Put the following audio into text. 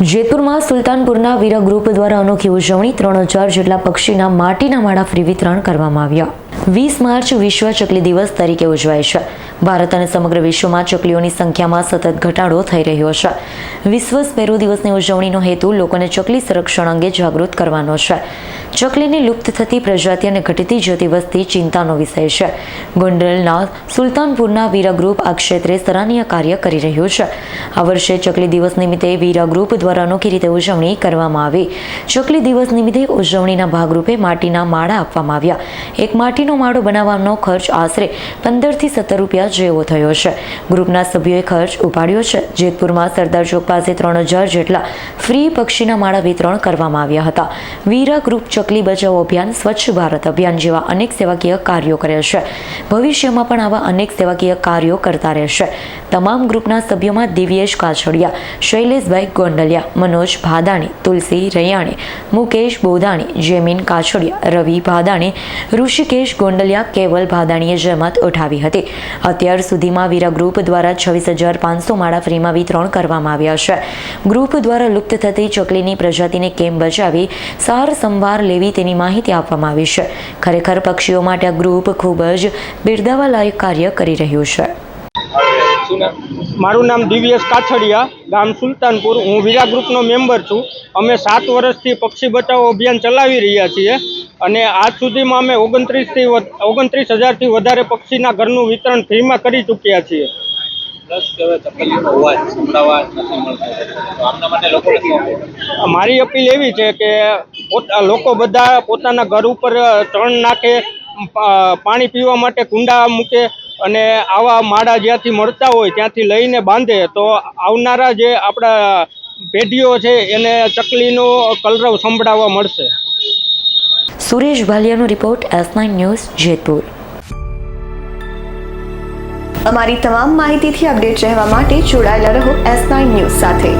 જેતપુરમાં સુલતાનપુરના વીરા group દ્વારા અનોખી ઉજવણી. ત્રણ હજાર જેટલા પક્ષીના માટીના માળા ફ્રી વિતરણ કરવામાં આવ્યા. વીસ માર્ચ વિશ્વ ચકલી દિવસ તરીકે ઉજવાય છે. ભારત અને સમગ્ર વિશ્વમાં ચકલીઓની સંખ્યામાં સતત ઘટાડો થઈ રહ્યો છે. વિશ્વ સ્પેરો દિવસની ઉજવણીનો હેતુ લોકોને ચકલી સંરક્ષણ અંગે જાગૃત કરવાનો છે. ચકલીની લુપ્ત થતી પ્રજાતિ અને ઘટતી જતી વસ્તી ચિંતાનો વિષય છે. ગોંડલના સુલતાનપુરના વીરા ગ્રુપ આ ક્ષેત્રે સરાહનીય કાર્ય કરી રહ્યું છે. આ વર્ષે ચકલી દિવસ નિમિત્તે વીરા ગ્રુપ દ્વારા અનોખી રીતે ઉજવણી કરવામાં આવી. ચકલી દિવસ નિમિત્તે ઉજવણીના ભાગરૂપે માટીના માળા આપવામાં આવ્યા. એક માટીનો માળો બનાવવાનો ખર્ચ આશરે પંદરથી સત્તર રૂપિયા જેવો થયો છે. ગ્રુપના સભ્યોએ ખર્ચ ઉપાડ્યો છે. જેતપુરમાં સરદાર ચોક પાસે ત્રણ હજાર જેટલા ફ્રી પક્ષીના માળા વિતરણ કરવામાં આવ્યા હતા. વીરા ગ્રુપ ચકલી બચાવો અભિયાન, સ્વચ્છ ભારત અભિયાન જેવા અનેક સેવાકીય કાર્યો કરે છે. ભવિષ્યમાં પણ આવા અનેક સેવાકીય કાર્યો કરતા રહેશે. તમામ ગ્રુપના સભ્યોમાં દિવ્યેશ કાછડિયા, શૈલેષભાઈ ગોંડલિયા, મનોજ ભાદાણી, તુલસી રૈયાણી, મુકેશ બોધાણી જેમીન કાછડિયા, રવિ ભાદાણી, ઋષિકેશ ગોંડલિયા કેવલ ભાદાણીએ જહેમત ઉઠાવી હતી. અત્યાર સુધીમાં વીરા ગ્રુપ દ્વારા છવ્વીસ હજાર પાંચસો માળા ફ્રીમાં વિતરણ કરવામાં આવ્યા છે. ગ્રુપ દ્વારા લુપ્ત થતી ચકલીની પ્રજાતિને કેમ બચાવી સાર સંભાર લેવી તેની માહિતી આપવામાં આવી છે. ખરેખર પક્ષીઓ માટે આ ગ્રુપ ખૂબ જ બિરદાવા લાયક કાર્ય કરી રહ્યું છે. મારું નામ દિવ્યેશ કાછડિયા, ગામ સુલતાનપુર. હું વીરા ગ્રુપનો મેમ્બર છું. અમે સાત વર્ષથી પક્ષી બચાવો અભિયાન ચલાવી રહ્યા છીએ. અને આજ સુધીમાં અમે ઓગણત્રીસથી ઓગણત્રીસ હજારથી વધારે પક્ષીના ઘરનું વિતરણ ફ્રીમાં કરી ચૂક્યા છીએ? મારી અપીલ એવી છે કે પોત- લોકો બધા પોતાના ઘર ઉપર ચણ નાખે પાણી પીવા માટે કુંડા મૂકે અને આવા માળા જ્યાંથી મળતા હોય ત્યાંથી લઈને બાંધે તો આવનારા જે આપણા પેઢીઓ છે એને ચકલીનો કલરવ સંભળાવવા મળશે. Suresh ભાલિયાનો report S nine news Jetpur. અમારી તમામ માહિતીથી અપડેટ રહેવા માટે જોડાયેલા રહો એસ નાઇન ન્યૂઝ સાથે.